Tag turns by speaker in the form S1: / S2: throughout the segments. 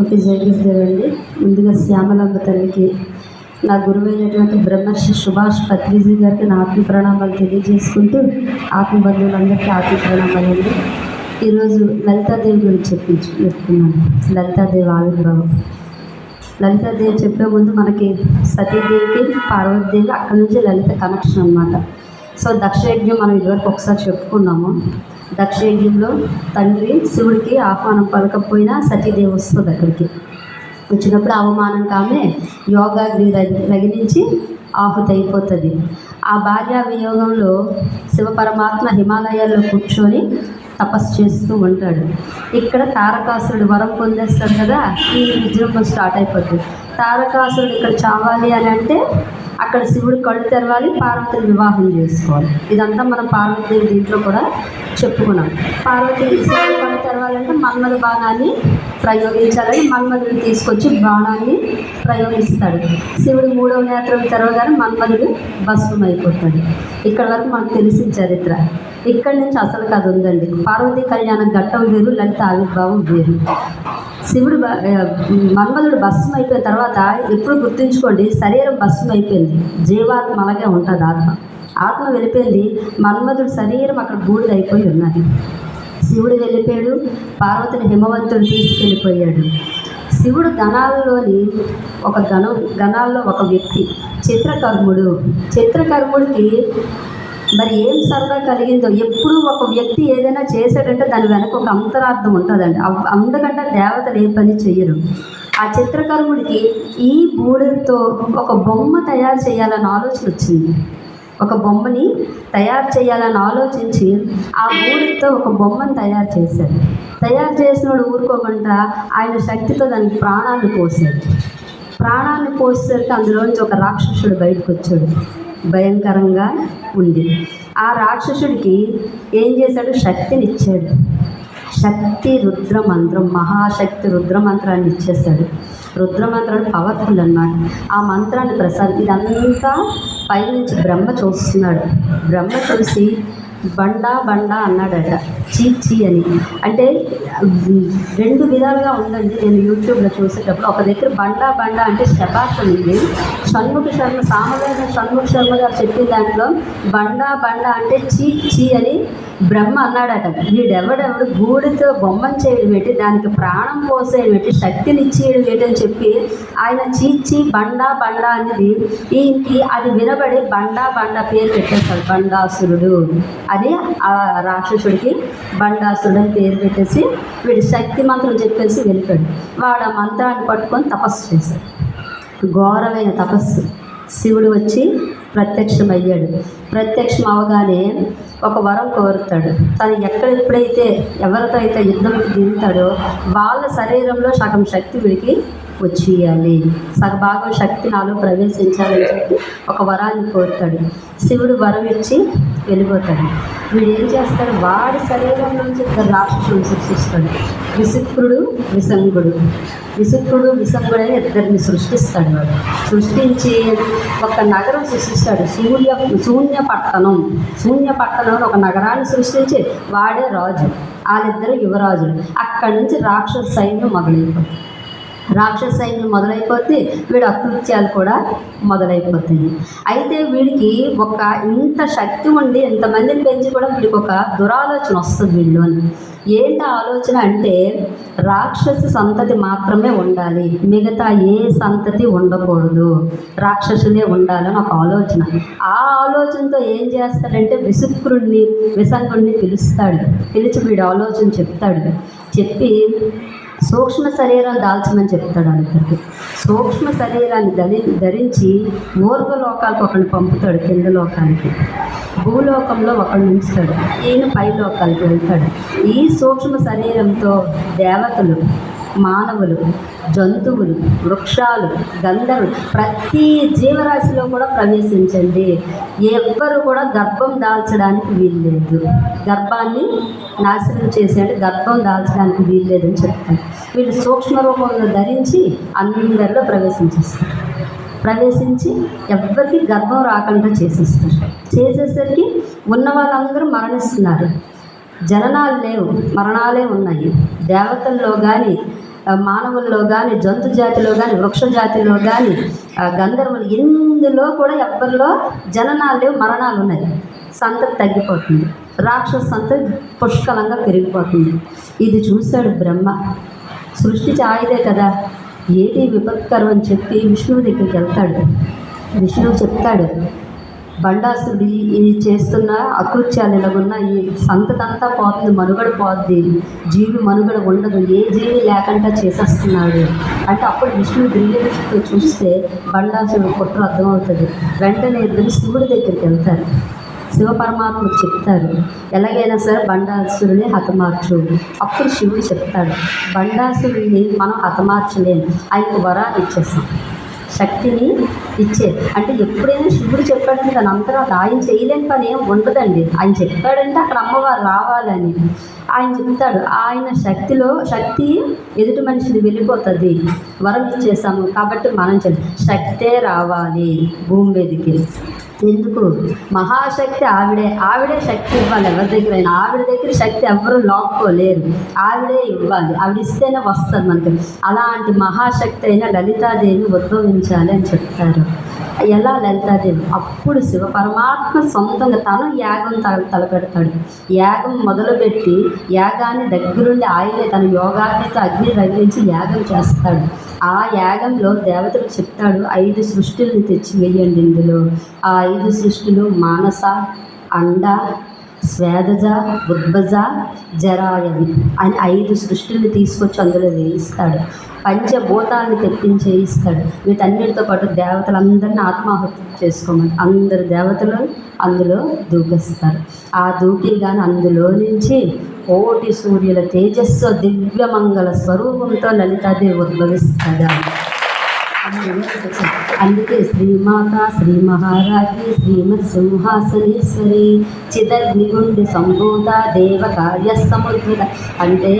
S1: Okay జయకృష్ణదేవండి ముందుగా శ్యామలంబ తల్లికి నా గురువైనటువంటి బ్రహ్మర్షి సుభాష్ పత్రిజీ గారికి నా ఆత్మ ప్రణామాలు తెలియజేసుకుంటూ ఆత్మ బంధువులందరికీ ఆత్మ ప్రణామాలండి. ఈరోజు లలితాదేవి గురించి చెప్పించు చెప్తున్నాను. లలితాదేవి ఆవిర్భావం. లలితాదేవి చెప్పే ముందు మనకి సతీదేవికి పార్వతీదేవి అక్కడి నుంచి లలిత కనెక్షన్ అనమాట సో దక్షయజ్ఞం మనం ఇదివరకు ఒకసారి చెప్పుకున్నాము. దక్షయజ్ఞంలో తండ్రి శివుడికి ఆహ్వానం పలకపోయినా సతీదేవి వస్తుంది అక్కడికి. వచ్చినప్పుడు అవమానం కామే యోగాగ్ని రగిలించి ఆహుతి అయిపోతుంది ఆ భార్య వియోగంలో శివ పరమాత్మ హిమాలయాల్లో కూర్చొని తపస్సు చేస్తూ ఉంటాడు. ఇక్కడ తారకాసురుడు వరం పొందేస్తాడు కదా ఈ విజృంభం స్టార్ట్ అయిపోతుంది తారకాసురుడు ఇక్కడ చావాలి అని అంటే అక్కడ శివుడు కళ్ళు తెరవాలి పార్వతిని వివాహం చేసుకోవాలి. ఇదంతా మనం పార్వతీదేవి దీంట్లో కూడా చెప్పుకున్నాం. పార్వతి శివుడు కళ్ళు తెరవాలంటే మన్మద బాణాన్ని ప్రయోగించాలని మన్మధుడు తీసుకొచ్చి బాణాన్ని ప్రయోగిస్తాడు. శివుడు మూడవ నేత్రం తెరవగానే మన్మధుడు భస్మం అయిపోతాడు ఇక్కడ వరకు మనకు తెలిసిన చరిత్ర. ఇక్కడి నుంచి అసలు కథ ఉందండి. పార్వతీ కళ్యాణం ఘట్టం వేరు లలిత ఆవిర్భావం వేరు. శివుడు మన్మధుడు భస్మం అయిపోయిన తర్వాత ఎప్పుడు గుర్తుంచుకోండి శరీరం భస్మం అయిపోయింది. జీవాత్మ అలాగే ఉంటుంది ఆత్మ. ఆత్మ వెళ్ళిపోయింది మన్మధుడు శరీరం అక్కడ బూడిద అయిపోయి ఉన్నది. శివుడు వెళ్ళిపోయాడు పార్వతిని హిమవంతుడు తీసుకెళ్ళిపోయాడు. శివుడు గణాల్లోని ఒక గణం గణాల్లో ఒక వ్యక్తి చిత్రకర్ముడు. చిత్రకర్ముడికి మరి ఏం సరదా కలిగిందో? ఎప్పుడు ఒక వ్యక్తి ఏదైనా చేశాడంటే దాని వెనక ఒక అంతరార్థం ఉంటుందండి. అందుకంటే దేవతలు ఏ పని చెయ్యరు. ఆ చిత్రకర్ముడికి ఈ బూడితో ఒక బొమ్మ తయారు చేయాలని ఆలోచన వచ్చింది. ఒక బొమ్మని తయారు చేయాలని ఆలోచించి ఆ బూడిదతో ఒక బొమ్మను తయారు చేశాడు. తయారు చేసినోడు ఊరుకోకుండా ఆయన శక్తితో దానికి ప్రాణాన్ని పోసాడు ప్రాణాన్ని పోసేసరికి అందులోంచి ఒక రాక్షసుడు బయటకు వచ్చాడు భయంకరంగా ఉంది. ఆ రాక్షసుడికి ఏం చేశాడు? శక్తిని ఇచ్చాడు శక్తి రుద్ర మంత్రం మహాశక్తి రుద్ర మంత్రాన్ని ఇచ్చేస్తాడు రుద్రమంత్రాన్ని పవర్ఫుల్ అన్నమాట ఆ మంత్రాన్ని ప్రసాద్ ఇదంతా పైనుంచి బ్రహ్మ చూస్తున్నాడు. బ్రహ్మ చూసి బండా బండా అన్నాడట. చీ చీ అని. అంటే రెండు విధాలుగా ఉందండి. నేను యూట్యూబ్లో చూసేటప్పుడు ఒక దగ్గర బండా బండా అంటే శబాష్ ఉంది. షణ్ముఖ శర్మ సామవేద షణ్ముఖ శర్మ గారు చెప్పిన దాంట్లో బండా బండా అంటే చీ చీ అని బ్రహ్మ అన్నాడట వీడెవడెవడు? గూడితో బొమ్మను చేయడం ఏంటి దానికి ప్రాణం పోసేయడం ఏంటి శక్తిని ఇచ్చేయడం ఏంటి అని చెప్పి ఆయన చీచి బండా బండా అనేది ఈయనకి అది వినబడి బండా బండా పేరు పెట్టేస్తాడు బండాసురుడు. అని ఆ రాక్షసుడికి బండాసురుడు అని పేరు పెట్టేసి వీడి శక్తి మంత్రం చెప్పేసి వెళ్ళిపోయాడు. వాడు ఆ మంత్రాన్ని పట్టుకొని తపస్సు చేశాడు. ఘోరమైన తపస్సు. శివుడు వచ్చి ప్రత్యక్షమయ్యాడు. ప్రత్యక్షం అవగానే ఒక వరం కోరుతాడు. తను ఎక్కడ ఎప్పుడైతే ఎవరితో అయితే యుద్ధంకి దిగుతాడో వాళ్ళ శరీరంలో సగం శక్తి వీడికి వచ్చేయాలి. సగభాగం శక్తి నాలో ప్రవేశించాలని చెప్పి ఒక వరాన్ని కోరుతాడు. శివుడు వరం ఇచ్చి వెళ్ళిపోతాడు వీడు ఏం చేస్తాడు? వాడి శరీరం నుంచి ఇద్దరు రాక్షసులను సృష్టిస్తాడు విశుక్రుడు విసంగుడు. విశుక్రుడు విసంగుడు అని ఇద్దరిని సృష్టిస్తాడు వాడు. సృష్టించి ఒక నగరం సృష్టిస్తాడు. శూన్య శూన్య పట్టణం శూన్య పట్టణం ఒక నగరాన్ని సృష్టించి వాడే రాజు. వాళ్ళిద్దరు యువరాజులు. అక్కడి నుంచి రాక్షస సైన్యం మొదలైపోతుంది. రాక్షస సైన్యం మొదలైపోతే వీడు అకృత్యాలు కూడా మొదలైపోతాయి. అయితే వీడికి ఒక ఇంత శక్తి ఉండి ఇంతమందిని పెంచి కూడా వీడికి ఒక దురాలోచన వస్తుంది వీళ్ళు అని. ఏంటి ఆలోచన అంటే రాక్షస సంతతి మాత్రమే ఉండాలి. మిగతా ఏ సంతతి ఉండకూడదు. రాక్షసులే ఉండాలని ఒక ఆలోచన. ఆ ఆలోచనతో ఏం చేస్తాడంటే విసుక్రుడిని విసంగుడిని పిలుస్తాడు. పిలిచి వీడు ఆలోచన చెప్తాడు. చెప్పి సూక్ష్మ శరీరం దాల్చమని చెప్తాడు అందరికి సూక్ష్మ శరీరాన్ని ధరి ధరించి ఊర్ధ లోకాలకు ఒకరిని పంపుతాడు కింద లోకానికి. భూలోకంలో ఒకరిని ఉంచుతాడు. ఈయన పై లోకాలకు వెళ్తాడు. ఈ సూక్ష్మ శరీరంతో దేవతలు మానవులు జంతువులు వృక్షాలు గంధర్వులు ప్రతి జీవరాశిలో కూడా ప్రవేశించండి. ఎవ్వరు కూడా గర్భం దాల్చడానికి వీల్లేదు. గర్భాన్ని నాశనం చేసేయండి గర్భం దాల్చడానికి వీల్లేదని చెప్తాను వీళ్ళు సూక్ష్మ రూపంలో ధరించి అందరిలో ప్రవేశించేస్తారు. ప్రవేశించి ఎవరికి గర్భం రాకుండా చేసేస్తారు. చేసేసరికి ఉన్న వాళ్ళందరూ మరణిస్తున్నారు. జననాలు లేవు మరణాలే ఉన్నాయి. దేవతల్లో కానీ మానవుల్లో కానీ జంతు జాతిలో కానీ వృక్ష జాతిలో కానీ గంధర్వులు ఎందులో కూడా ఎవరిలో జననాలు లేవు మరణాలు ఉన్నాయి. సంతతి తగ్గిపోతుంది. రాక్షస సంతతి పుష్కలంగా పెరిగిపోతుంది. ఇది చూశాడు బ్రహ్మ. సృష్టి చాయిదే కదా. ఏది విపత్కరం అని చెప్పి విష్ణువు దగ్గరికి వెళ్తాడు. విష్ణువు చెప్తాడు బండాసుడి ఇది చేస్తున్న అకృత్యాలు ఇలాగున్న ఈ సంతతంతా పోతుంది మనుగడ పోద్ది. జీవి మనుగడ ఉండదు. ఏ జీవి లేకుండా చేసేస్తున్నాడు? అంటే అప్పుడు విష్ణువు దివ్యదృష్టితో చూస్తే బండాసుడు కుట్ర అర్థమవుతుంది. వెంటనే ఇద్దరు శివుడి దగ్గరికి వెళ్తారు. శివ పరమాత్మకు చెప్తారు ఎలాగైనా సరే బండాసురుని హతమార్చు. అప్పుడు శివుడు చెప్తాడు బండాసురుడిని మనం హతమార్చలేము ఆయనకు వరాలు ఇచ్చేస్తాం. శక్తిని ఇచ్చేది అంటే ఎప్పుడైనా శివుడు చెప్పాడంటే దాని అంతర్వాత ఆయన చేయలేని పని ఏం ఉండదండి. ఆయన చెప్పాడంటే అక్కడ అమ్మవారు రావాలని. ఆయన చెప్తాడు ఆయన శక్తిలో శక్తి ఎదుటి మనిషిని వెళ్ళిపోతుంది. వరం ఇచ్చేసాము కాబట్టి మనం చెప్పి శక్తే రావాలి భూమి మీదకి. ఎందుకు? మహాశక్తి ఆవిడే ఆవిడే శక్తి ఇవ్వాలి ఎవరి దగ్గరైనా ఆవిడ దగ్గర శక్తి ఎవరు లాక్కోలేరు. ఆవిడే ఇవ్వాలి. ఆవిడ ఇస్తేనే వస్తుంది మనకి. అలాంటి మహాశక్తి అయిన లలితాదేవి ఉద్భవించాలి అని చెప్తారు ఎలా లలితాదేవి? అప్పుడు శివ పరమాత్మ సొంతంగా తను యాగం తల తలపెడతాడు. యాగం మొదలుపెట్టి యాగాన్ని దగ్గరుండి ఆయనే తన యోగాగ్నితో అగ్ని రగిలించి యాగం చేస్తాడు. ఆ యాగంలో దేవతలు చెప్తాడు ఐదు సృష్టిల్ని తెచ్చి వేయండి ఇందులో. ఆ ఐదు సృష్టిలు మానస అండ స్వేదజ ఉద్భజ జరాయవి అని ఐదు సృష్టిని తీసుకొచ్చి అందులో వేయిస్తాడు. పంచభూతాలను తెప్పించేయిస్తాడు వీటన్నిటితో పాటు దేవతలందరినీ ఆత్మాహుతి చేసుకోమని అందరు దేవతలు అందులో దూకిస్తారు. ఆ దూకిగానే అందులో నుంచి కోటి సూర్యుల తేజస్సు దివ్యమంగళ స్వరూపంతో లలితాదేవి ఉద్భవిస్తుందా? అందుకే శ్రీమాత శ్రీ మహారాజి శ్రీమత్ సింహాసనేశ్వరి చిదగ్నిగుండి సంభూత దేవ కార్య అంటే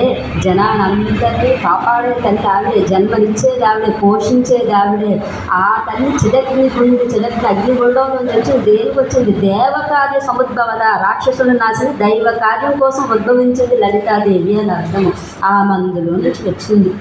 S1: జనాలందరినీ కాపాడే తల్లి ఆవిడే జన్మనిచ్చేది ఆవిడే పోషించేది ఆవిడే ఆ తల్లి చిదగ్నిగుండి చిదగ్ని అగ్నిగుండం నుంచి దేనికి వచ్చింది దేవ కార్య సముద్భవద రాక్షసుల నాశని దైవ కార్యం కోసం ఉద్భవించేది లలితాదేవి అని అర్థము. ఆ మందులో నుంచి వచ్చింది.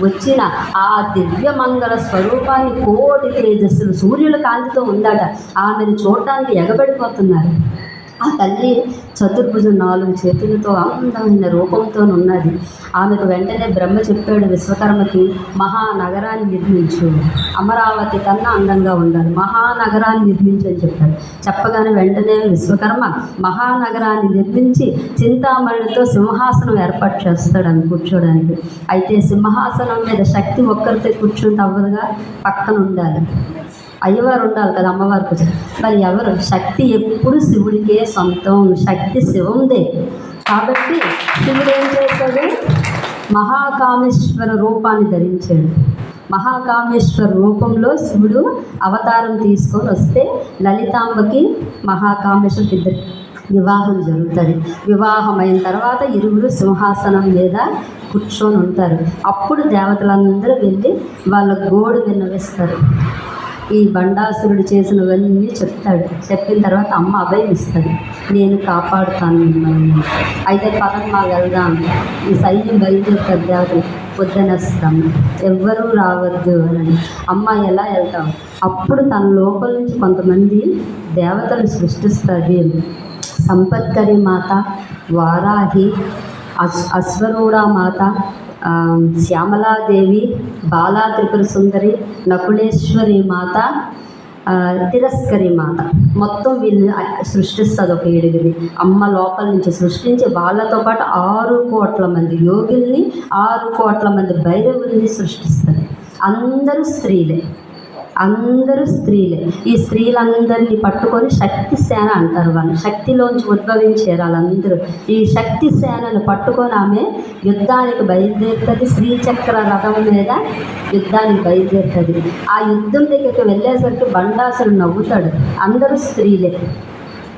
S1: వచ్చిన ఆ దివ్య మంగళ స్వరూపాన్ని కోటి తేజస్సులు సూర్యుల కాంతితో ఉందట. ఆమెను చూడటానికి ఎగబడిపోతున్నారు. ఆ తల్లి చతుర్భుజం నాలుగు చేతులతో అందమైన రూపంతో ఉన్నది ఆమెకు వెంటనే బ్రహ్మ చెప్పాడు విశ్వకర్మకి మహానగరాన్ని నిర్మించు. అమరావతి కన్నా అందంగా ఉండాలి. మహానగరాన్ని నిర్మించు అని చెప్పాడు. చెప్పగానే వెంటనే విశ్వకర్మ మహానగరాన్ని నిర్మించి చింతామణితో సింహాసనం ఏర్పాటు చేస్తాడు అని కూర్చోడానికి. అయితే సింహాసనం మీద శక్తి ఒక్కరితో కూర్చుంటే అవ్వదుగా? పక్కన ఉండాలి అయ్యవారు ఉండాలి కదా అమ్మవారి పూజ. మరి ఎవరు? శక్తి ఎప్పుడు శివుడికే సొంతం. శక్తి శివందే. కాబట్టి శివుడు ఏం చేశాడు? మహాకామేశ్వర రూపాన్ని ధరించాడు. మహాకామేశ్వర రూపంలో శివుడు అవతారం తీసుకొని వస్తే లలితాంబకి మహాకామేశ్వరికి ఇద్దరు వివాహం జరుగుతుంది. వివాహం అయిన తర్వాత ఇరువురు సింహాసనం మీద కూర్చొని ఉంటారు అప్పుడు దేవతలందరూ వెళ్ళి వాళ్ళ గోడు విన్నవిస్తారు. ఈ బండాసురుడు చేసినవన్నీ చెప్తాడు. చెప్పిన తర్వాత అమ్మ అభయం ఇస్తుంది నేను కాపాడుతాను మిమ్మల్ని. అయితే పదం వెళ్దాం. ఈ సైన్యం బయలుదేరుతారు. దేవతలు పొద్దునేస్తాం ఎవ్వరూ రావద్దు అని. అమ్మ ఎలా వెళ్తాం అప్పుడు తన లోపల నుంచి కొంతమంది దేవతలు సృష్టిస్తుంది సంపత్కరి మాత వారాహి అశ్ అశ్వరూఢ మాత శ్యామలాదేవి బాలా త్రిపుర సుందరి నకులేశ్వరి మాత తిరస్కరి మాత. మొత్తం వీళ్ళు సృష్టిస్తుంది ఒక ఏడుగురిని. అమ్మ లోపల నుంచి సృష్టించి వాళ్ళతో పాటు ఆరు కోట్ల మంది యోగుల్ని ఆరు కోట్ల మంది భైరవుల్ని సృష్టిస్తుంది అందరూ స్త్రీలే. అందరూ స్త్రీలే. ఈ స్త్రీలందరినీ పట్టుకొని శక్తి సేన అంటారు వాళ్ళు. శక్తిలోంచి ఉద్భవించారు వాళ్ళందరూ ఈ శక్తి సేనను పట్టుకొని ఆమె యుద్ధానికి బయలుదేరుతుంది. శ్రీచక్ర రథం మీద యుద్ధానికి బయలుదేరుతుంది. ఆ యుద్ధం దగ్గరికి వెళ్ళేసరికి బండాసుడు నవ్వుతాడు. అందరూ స్త్రీలే.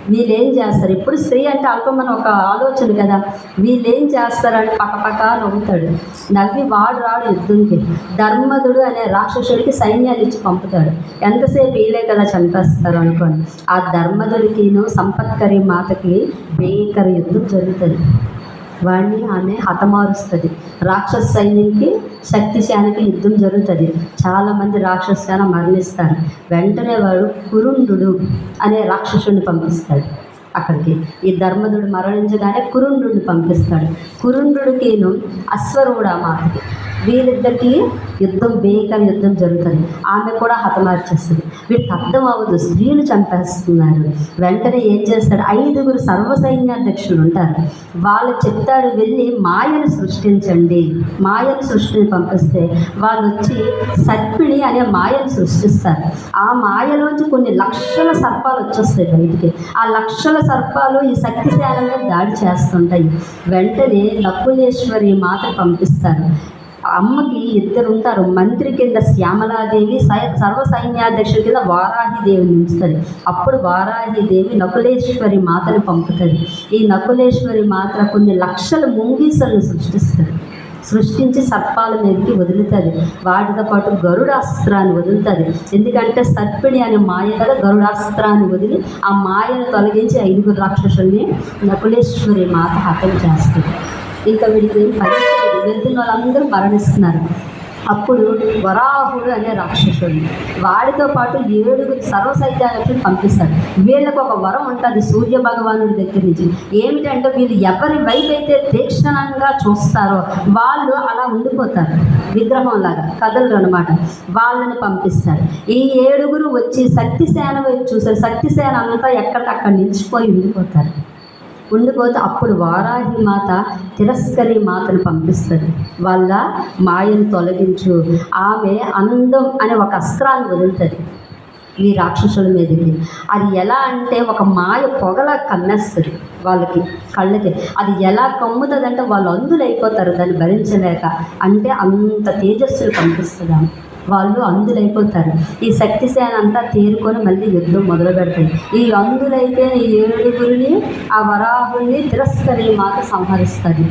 S1: వీళ్ళేం చేస్తారు? ఇప్పుడు స్త్రీ అంటే అల్పమని ఒక ఆలోచన కదా. వీళ్ళేం చేస్తారంటే పక్క పక్క నవ్వుతాడు. నవ్వి వాడు రాడు యుద్ధంకి. ధర్మదుడు అనే రాక్షసుడికి సైన్యాలు ఇచ్చి పంపుతాడు. ఎంతసేపు వీళ్ళే కదా చంపేస్తారు అనుకోండి. ఆ ధర్మదుడికిను సంపత్కరి మాతకి భయంకర యుద్ధం జరుగుతుంది. వాడిని ఆమె హతమారుస్తుంది. రాక్షస సైన్యంకి శక్తిశానికి యుద్ధం జరుగుతుంది. చాలామంది రాక్షస సేన మరణిస్తారు. వెంటనే వాడు కురుండు అనే రాక్షసుడిని పంపిస్తాడు అక్కడికి. ఈ ధర్మదుడు మరణించగానే కురుండు పంపిస్తాడు. కురుండుడికిను అశ్వరూఢ మాటకి వీళ్ళిద్దరికి యుద్ధం భీకర యుద్ధం జరుగుతుంది. ఆమె కూడా హతమార్చేస్తుంది. వీటికి అర్థం అవ్వదు స్త్రీలు చంపేస్తున్నారు. వెంటనే ఏం చేస్తాడు? ఐదుగురు సర్వ సైన్యాధ్యక్షులు ఉంటారు. వాళ్ళు చెప్తాడు వెళ్ళి మాయను సృష్టించండి. మాయను సృష్టిని పంపిస్తే వాళ్ళు వచ్చి సర్పిణి అనే మాయను సృష్టిస్తారు. ఆ మాయలోంచి కొన్ని లక్షల సర్పాలు వచ్చేస్తాయి బయటికి. ఆ లక్షల సర్పాలు ఈ శక్తిశాల మీద దాడి చేస్తుంటాయి. వెంటనే నకులేశ్వరి మాత పంపిస్తారు. అమ్మకి ఇద్దరు ఉంటారు మంత్రి కింద శ్యామలాదేవి సై సర్వ సైన్యాధ్యక్షుడి కింద వారాహిదేవిని ఉంచుతుంది అప్పుడు వారాహిదేవి నకులేశ్వరి మాతను పంపుతుంది. ఈ నకులేశ్వరి మాత కొన్ని లక్షల ముంగీసలను సృష్టిస్తుంది. సృష్టించి సర్పాల మీదకి వదులుతుంది. వాటితో పాటు గరుడాస్త్రాన్ని వదులుతుంది. ఎందుకంటే సర్పిణి అనే మాయ కదా గరుడాస్త్రాన్ని వదిలి ఆ మాయను తొలగించి ఐదుగురు రాక్షసుల్ని నకులేశ్వరి మాత హతం చేస్తుంది. ఇంకా వీడికి పని వెళ్తున్న వాళ్ళందరూ మరణిస్తున్నారు. అప్పుడు వరాహుడు అనే రాక్షసుడు వాడితో పాటు ఏడుగురు సర్వసైన్యాలను పంపిస్తాడు. వీళ్ళకు ఒక వరం ఉంటుంది సూర్య భగవానుడి దగ్గర నుంచి. ఏమిటంటే వీళ్ళు ఎవరి వైపు అయితే తీక్షణంగా చూస్తారో వాళ్ళు అలా ఉండిపోతారు. విగ్రహం లాగా కథలు అనమాట వాళ్ళని పంపిస్తారు. ఈ ఏడుగురు వచ్చి శక్తిసేన వైపు చూసారు శక్తిసేన అంతా ఎక్కడికక్కడ నిలిచిపోయి ఉండిపోతారు. ఉండిపోతే అప్పుడు వారాహి మాత తిరస్కరి మాతను పంపిస్తుంది. వాళ్ళ మాయను తొలగించు. ఆమె అందం అనే ఒక అస్త్రాన్ని వదులుతుంది. ఈ రాక్షసుల మీదకి. అది ఎలా అంటే ఒక మాయ పొగలా కమ్మేస్తుంది వాళ్ళకి కళ్ళకి. అది ఎలా కమ్ముతుందంటే వాళ్ళు అందులు అయిపోతారు. దాన్ని భరించలేక. అంటే అంత తేజస్సులు పంపిస్తుంది వాళ్ళు అంధులైపోతారు ఈ శక్తిసేన అంతా తేరుకొని మళ్ళీ యుద్ధం మొదలు పెడతాయి ఈ అందులైపోయిన ఈ ఏడుగురిని ఆ వరాహుల్ని తిరస్కరి మాత సంహరిస్తుంది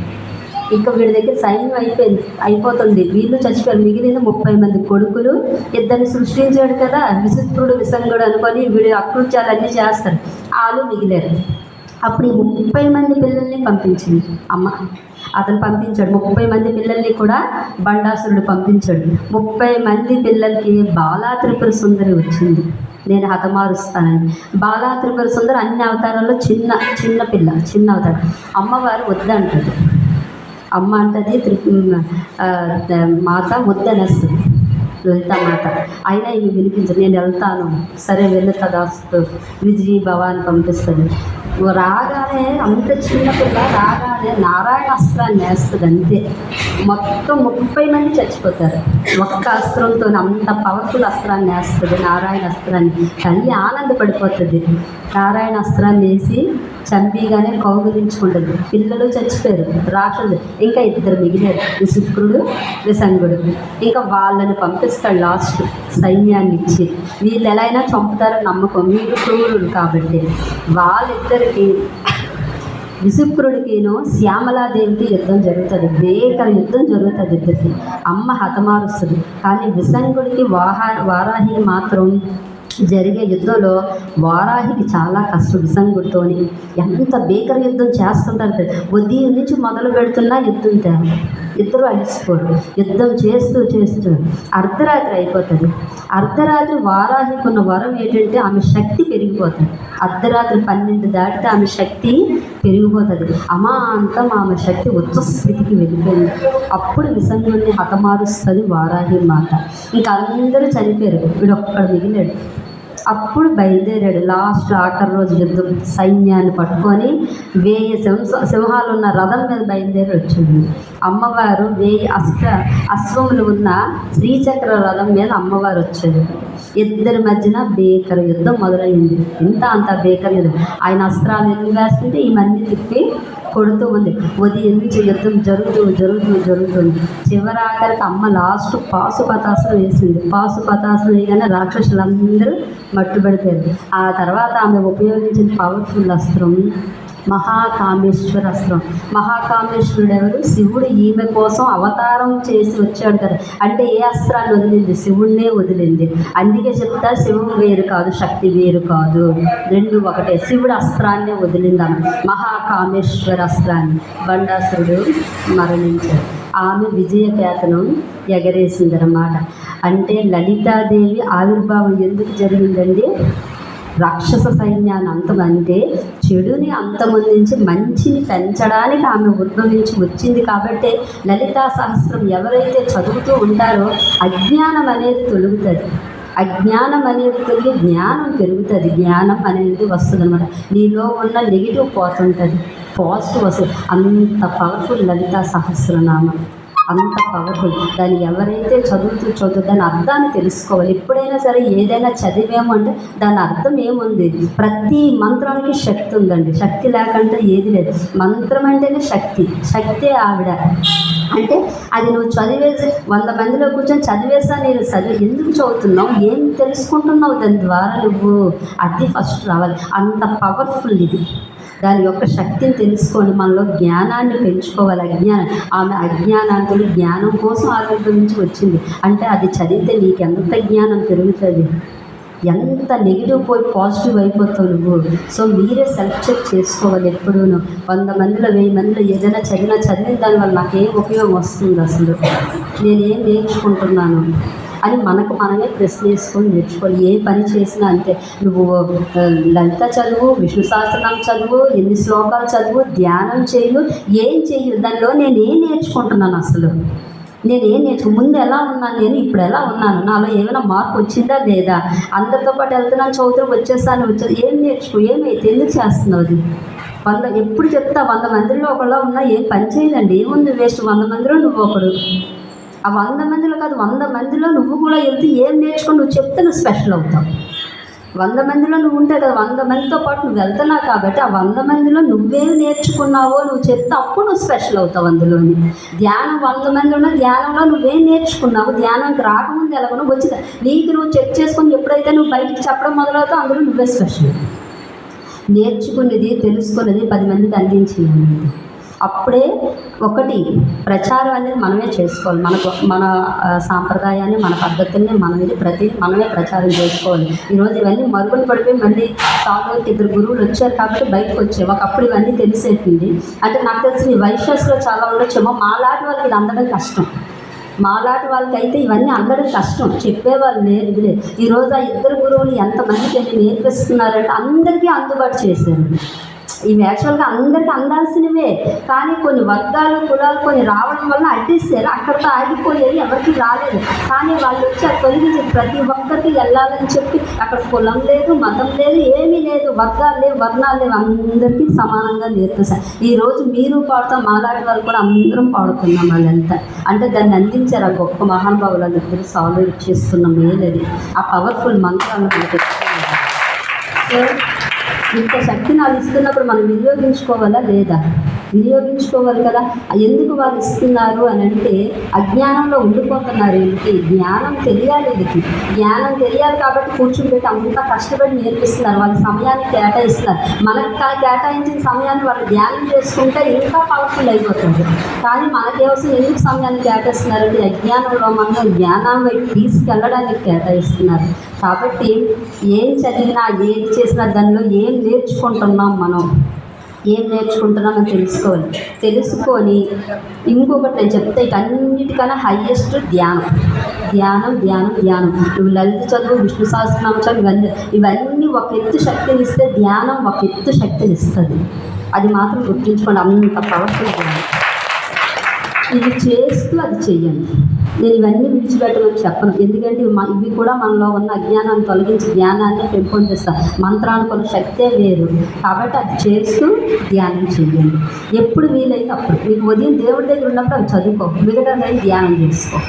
S1: ఇంకా వీడి దగ్గర సైన్యం అయిపోయింది అయిపోతుంది. వీళ్ళు చచ్చిపోయారు. మిగిలిన ముప్పై మంది కొడుకులు ఇద్దరిని సృష్టించాడు కదా. విచిత్రుడు విసంగుడు అనుకొని వీడి అకృత్యాలన్నీ చేస్తారు. వాళ్ళు మిగిలారు. అప్పుడు ఈ ముప్పై మంది పిల్లల్ని పంపించింది అమ్మ. అతను పంపించాడు. ముప్పై మంది పిల్లల్ని కూడా బండాసురుడు పంపించాడు. ముప్పై మంది పిల్లలకి బాలా త్రిపుర సుందరి వచ్చింది. నేను హతమారుస్తానని. బాలా త్రిపుర సుందరి అన్ని అవతారాల్లో చిన్న చిన్న పిల్ల చిన్న అవతారం. అమ్మవారు వద్దంటుంది. అమ్మ అంటది త్రి మాత వద్దనేస్తుంది. వెళ్తా మాట అయినా ఇవి వినిపించదు. నేను వెళ్తాను. సరే వెళ్ళు దాస్తూ విజయ్ భవాన్ని పంపిస్తుంది. రాగానే అంత చిన్న పిల్ల అనే నారాయణ అస్త్రాన్ని వేస్తుంది అంతే మొత్తం ముప్పై మంది చచ్చిపోతారు. ఒక్క అస్త్రంతో అంత పవర్ఫుల్ అస్త్రాన్ని వేస్తుంది నారాయణ అస్త్రాన్ని తల్లి ఆనందపడిపోతుంది. నారాయణ అస్త్రాన్ని వేసి చంపిగానే కౌగులించుకుంటుంది. పిల్లలు చచ్చిపోయారు రాక్షసులు ఇంకా ఇద్దరు మిగిలారు. విశుక్రుడు విసంగుడు ఇంకా వాళ్ళని పంపిస్తాడు లాస్ట్ సైన్యాన్ని ఇచ్చి వీళ్ళు ఎలా అయినా చంపుతారని నమ్మకం. వీళ్ళు క్రూరుడు కాబట్టి. వాళ్ళిద్దరికి విసుక్రుడికిను శ్యామలాదేవికి యుద్ధం జరుగుతుంది. భీకర యుద్ధం జరుగుతుంది ఇద్దరికి. అమ్మ హతమారుస్తుంది. కానీ విసంగుడికి వాహా వారాహి మాత్రం జరిగే యుద్ధంలో వారాహికి చాలా కష్టం విసంగుడితోని. ఎంత భీకర యుద్ధం చేస్తుంటారు ఉదయం నుంచి మొదలు పెడుతున్నా యుద్ధం తేలి ఇద్దరు అలసిపోరు. యుద్ధం చేస్తూ చేస్తూ అర్ధరాత్రి అయిపోతుంది. అర్ధరాత్రి వారాహికి ఉన్న వరం ఏంటంటే ఆమె శక్తి పెరిగిపోతుంది. అర్ధరాత్రి పన్నెండు దాటితే ఆమె శక్తి పెరిగిపోతుంది. అమాంతం ఆమె శక్తి ఉచ్చ స్థితికి వెళ్ళిపోయింది. అప్పుడు విసంగుడిని హతమారుస్తుంది వారాహి మాట ఇంకా అందరూ చనిపోయారు. వీడొక్కడు మిగిలాడు. అప్పుడు బయలుదేరాడు. లాస్ట్ ఆఖరి రోజు యుద్ధం సైన్యాన్ని పట్టుకొని వేయి సింహ సింహాలు ఉన్న రథం మీద బయలుదేరి వచ్చింది అమ్మవారు వేయి అస్త అశ్వములు ఉన్న శ్రీచక్ర రథం మీద అమ్మవారు వచ్చేది ఇద్దరి మధ్యన బేకర్ యుద్ధం మొదలైంది. ఇంత అంత బేకర్ యుద్ధం. ఆయన అస్త్రాలు ఎందుకు వేస్తుంటే ఈ మంది తిప్పి కొడుతూ ఉంది. ఉదయం నుంచి యుద్ధం జరుగుతూ జరుగుతూ జరుగుతుంది. చివరాఖరికి అమ్మ లాస్ట్ పాశుపతాస్త్రం వేసింది. పాశుపతాస్త్రం వేయగానే రాక్షసులందరూ మట్టుబడిపోయారు. ఆ తర్వాత ఆమె ఉపయోగించిన పవర్ఫుల్ అస్త్రం మహాకామేశ్వర అస్త్రం మహాకామేశ్వరుడు ఎవరు శివుడు ఈమె కోసం అవతారం చేసి వచ్చాడు కదా. అంటే ఏ అస్త్రాన్ని వదిలింది? శివుడినే వదిలింది. అందుకే చెప్తా శివుడు వేరు కాదు శక్తి వేరు కాదు. రెండు ఒకటే. శివుడు అస్త్రాన్నే వదిలిందాము మహాకామేశ్వర అస్త్రాన్ని బండాసురుడు మరణించాడు. ఆమె విజయకేతనం ఎగరేసిందనమాట అంటే లలితాదేవి ఆవిర్భావం ఎందుకు జరిగిందండి? రాక్షస సైన్యాన్ని అంతమంటే చెడుని అంతమొందించి మంచిని పెంచడానికి ఆమె ఉద్భవించి వచ్చింది కాబట్టి లలితా సహస్రం ఎవరైతే చదువుతూ ఉంటారో అజ్ఞానం అనేది తొలుగుతుంది. అజ్ఞానం అనేది తొలగి జ్ఞానం పెరుగుతుంది. జ్ఞానం అనేది వస్తుంది అనమాట నీలో ఉన్న నెగిటివ్ పోతుంటుంది పాజిటివ్ వస్తుంది. అంత పవర్ఫుల్ లలితా సహస్రనామం. అంత పవర్ఫుల్ దాన్ని ఎవరైతే చదువుతూ చదువు దాని అర్థాన్ని తెలుసుకోవాలి ఎప్పుడైనా సరే ఏదైనా చదివేమంటే అంటే దాని అర్థం ఏముంది? ప్రతి మంత్రానికి శక్తి ఉందండి. శక్తి లేకుండా ఏది లేదు. మంత్రం అంటేనే శక్తి. శక్తే ఆవిడ. అంటే అది నువ్వు చదివేసి వంద మందిలో కూర్చొని చదివేసా నేను చదివి ఎందుకు చదువుతున్నావు? ఏం తెలుసుకుంటున్నావు? దాని ద్వారా నువ్వు అది ఫస్ట్ రావాలి. అంత పవర్ఫుల్ ఇది. దాని యొక్క శక్తిని తెలుసుకొని మనలో జ్ఞానాన్ని పెంచుకోవాలి. అజ్ఞానం ఆమె అజ్ఞానాంతులు జ్ఞానం కోసం ఆవిర్భవించి వచ్చింది. అంటే అది చదివితే నీకు ఎంత జ్ఞానం పెరుగుతుంది? ఎంత నెగిటివ్ పోయి పాజిటివ్ అయిపోతావు నువ్వు? సో మీరే సెల్ఫ్ చెక్ చేసుకోవాలి ఎప్పుడూను. వంద మందిలో వెయ్యి మందిలో ఏదైనా చదివినా చదివిన దానివల్ల నాకేం ఉపయోగం వస్తుంది అసలు? నేనేం నేర్చుకుంటున్నాను? అని మనకు మనమే ప్రశ్న నేర్చుకోవాలి. ఏ పని చేసినా అంతే నువ్వు లలిత చదువు విష్ణు సహస్రనామం చదువు ఎన్ని శ్లోకాలు చదువు ధ్యానం చేయు ఏం చేయు దానిలో నేను ఏం నేర్చుకుంటున్నాను అసలు. నేను ఏం నేర్చుకో ముందు ఎలా ఉన్నాను నేను ఇప్పుడు ఎలా ఉన్నాను నాలో ఏమైనా మార్పు వచ్చిందా లేదా? అందరితో పాటు వెళ్తున్నాను చదువుతూ వచ్చేస్తాను వచ్చేది ఏం నేర్చుకో ఏమైతే ఎందుకు చేస్తున్నావు అది? వంద ఎప్పుడు చెప్తా వంద మందిలో ఒకళ్ళ ఉన్నా ఏం పని చేయదండి ఏముంది వేస్ట్? వంద మందిలో నువ్వు ఒకడు. ఆ వంద మందిలో కాదు వంద మందిలో నువ్వు కూడా వెళ్తే ఏం నేర్చుకుని నువ్వు చెప్తే నువ్వు స్పెషల్ అవుతావు. వంద మందిలో నువ్వు ఉంటే కదా వంద మందితో పాటు నువ్వు వెళ్తున్నావు కాబట్టి ఆ వంద మందిలో నువ్వేం నేర్చుకున్నావో నువ్వు చెప్తే అప్పుడు నువ్వు స్పెషల్ అవుతావు అందులోని. ధ్యానం వంద మంది ఉన్న ధ్యానంలో నువ్వేం నేర్చుకున్నావు? ధ్యానానికి రాకముందు ఎలాగో వచ్చి నీకు నువ్వు చెక్ చేసుకొని ఎప్పుడైతే నువ్వు బయటికి చెప్పడం మొదలవుతావు అందులో నువ్వే స్పెషల్ నేర్చుకున్నది తెలుసుకున్నది పది మందికి అందించింది అప్పుడే ఒకటి ప్రచారం అనేది మనమే చేసుకోవాలి. మనకు మన సాంప్రదాయాన్ని మన పద్ధతుల్ని మనం ప్రతి మనమే ప్రచారం చేసుకోవాలి. ఈరోజు ఇవన్నీ మరుగులు పడిపోయి మళ్ళీ సాగు ఇద్దరు గురువులు వచ్చారు కాబట్టి బయటకు వచ్చాయి ఒకప్పుడు ఇవన్నీ తెలిసేసింది అంటే నాకు తెలిసి ఈ వైశ్యస్లో చాలా ఉండొచ్చేమో మాలాంటి వాళ్ళకి ఇది అందడం కష్టం. మాలాంటి వాళ్ళకైతే ఇవన్నీ అందడం కష్టం. చెప్పేవాళ్ళు లేరు ఇది ఈరోజు ఆ ఇద్దరు గురువులు ఎంతమందికి వెళ్ళి నేర్పిస్తున్నారంటే అందరికీ అందుబాటు చేశారు. ఇవి యాక్చువల్గా అందరికి అందాల్సినవే కానీ కొన్ని వర్గాలు కులాలు కొన్ని రావడం వల్ల అడ్డిస్తారు అక్కడ ఆగిపోయేది ఎవరికి రాలేదు. కానీ వాళ్ళు వచ్చి అది తొలగించి ప్రతి ఒక్కరికి వెళ్ళాలని చెప్పి అక్కడ కులం లేదు మతం లేదు ఏమీ లేదు వర్గాలు లేవు వర్ణాలు లేవు అందరికీ సమానంగా నేర్పిస్తారు ఈరోజు మీరు పాడుతాం మాలాంటి వాళ్ళు కూడా అందరం పాడుతున్నాం వాళ్ళంతా. అంటే దాన్ని అందించారు ఆ గొప్ప మహానుభావులు అందరూ సాల్వ్ చేస్తున్నాం మేలది ఆ పవర్ఫుల్ మంత్రాలు మనకి సో ఇంత శక్తి నాకు ఇస్తున్నప్పుడు మనం వినియోగించుకోవాలా లేదా? వినియోగించుకోవాలి కదా? ఎందుకు వాళ్ళు ఇస్తున్నారు అని అంటే అజ్ఞానంలో ఉండిపోతున్నారు వీళ్ళకి జ్ఞానం తెలియాలి వీళ్ళకి. జ్ఞానం తెలియాలి కాబట్టి కూర్చుంటే అంత కష్టపడి నేర్పిస్తున్నారు. వాళ్ళ సమయాన్ని కేటాయిస్తున్నారు మనకు కా- కేటాయించిన సమయాన్ని వాళ్ళు ధ్యానం చేసుకుంటే ఇంకా పవర్ఫుల్ అయిపోతుంది. కానీ మనకేవసం ఎందుకు సమయాన్ని కేటాయిస్తున్నారంటే అజ్ఞానంలో మనం జ్ఞానం వైపు తీసుకెళ్ళడానికి కేటాయిస్తున్నారు. కాబట్టి ఏం చదివినా ఏది చేసినా దానిలో ఏం నేర్చుకుంటున్నాం మనం? ఏం నేర్చుకుంటున్నామని తెలుసుకోవాలి. తెలుసుకొని ఇంకొకటి నేను చెప్తే అన్నిటికన్నా హయ్యెస్ట్ ధ్యానం. ధ్యానం ధ్యానం ధ్యానం. నువ్వు లలిత చదువు విష్ణు సహస్రనామ చదువు ఇవన్నీ ఇవన్నీ ఒక ఎత్తు శక్తిని ఇస్తే ధ్యానం ఒక ఎత్తు శక్తిని ఇస్తుంది అది మాత్రం గుర్తుంచుకోండి అంత పవర్ఫుల్ ధ్యానం. ఇది చేస్తూ అది చెయ్యండి. నేను ఇవన్నీ విడిచిపెట్టమని చెప్పను. ఎందుకంటే ఇవి ఇవి కూడా మనలో ఉన్న అజ్ఞానాన్ని తొలగించి జ్ఞానాన్ని పెంపొందిస్తాయి మంత్రానుకున్న శక్తే వేరు. కాబట్టి అది చేస్తూ ధ్యానం చేయండి ఎప్పుడు వీలైతే అప్పుడు. మీకు ఉదయం దేవుడి దగ్గర ఉన్నప్పుడు అవి చదువుకో. మిగతా ధ్యానం చేసుకో.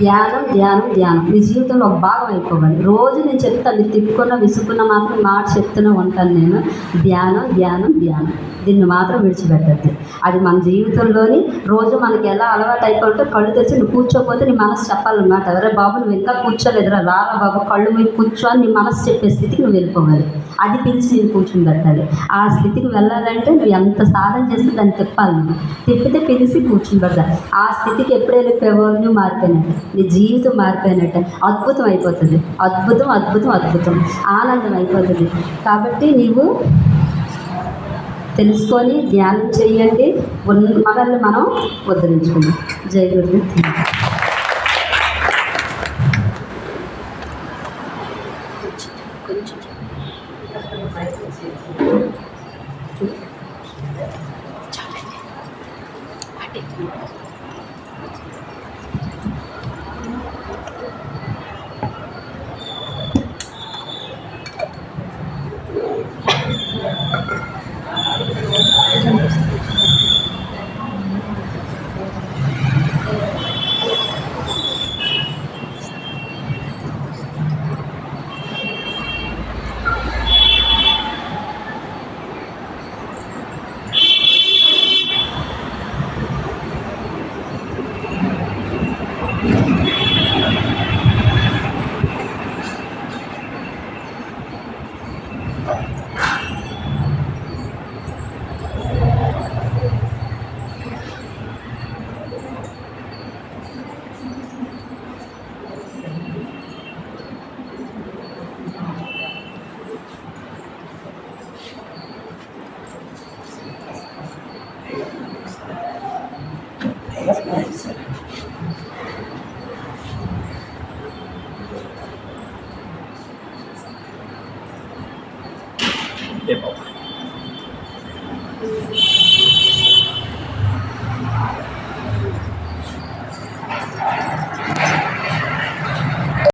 S1: ధ్యానం ధ్యానం ధ్యానం. మీ జీవితంలో ఒక భాగం అయిపోవాలి. రోజు నేను చెప్తాను నేను తిప్పుకున్న విసుకున్న మాత్రం మాట చెప్తూనే ఉంటాను నేను. ధ్యానం ధ్యానం ధ్యానం. దీన్ని మాత్రం విడిచిపెట్టద్దు. అది మన జీవితంలోని రోజు మనకి ఎలా అలవాటు అయిపోతే కళ్ళు తెచ్చి నువ్వు కూర్చోకపోతే నీ మనసు చెప్పాలన్నమాట. ఎవరే బాబు నువ్వు ఇంకా కూర్చోలేదురా. రారా బాబు కళ్ళు మీద కూర్చో అని నీ మనసు చెప్పే స్థితికి నువ్వు వెళ్ళిపోవాలి. అది పిలిచి నేను కూర్చోనిపెట్టాలి ఆ స్థితికి వెళ్ళాలంటే నువ్వు ఎంత సాధన చేస్తే దాన్ని తిప్పాలి నువ్వు. తిప్పితే పిలిచి కూర్చుని ఆ స్థితికి ఎప్పుడు వెళ్ళిపోయావో నువ్వు మారిపోయినట్టు నీ జీవితం మారిపోయినట్టు అద్భుతం అయిపోతుంది. అద్భుతం అద్భుతం అద్భుతం. ఆనందం అయిపోతుంది. కాబట్టి నీవు తెలుసుకొని ధ్యానం చేయండి. మనల్ని మనం ఉద్ధరించుకుందాం. జై గురు
S2: ఏ బాబు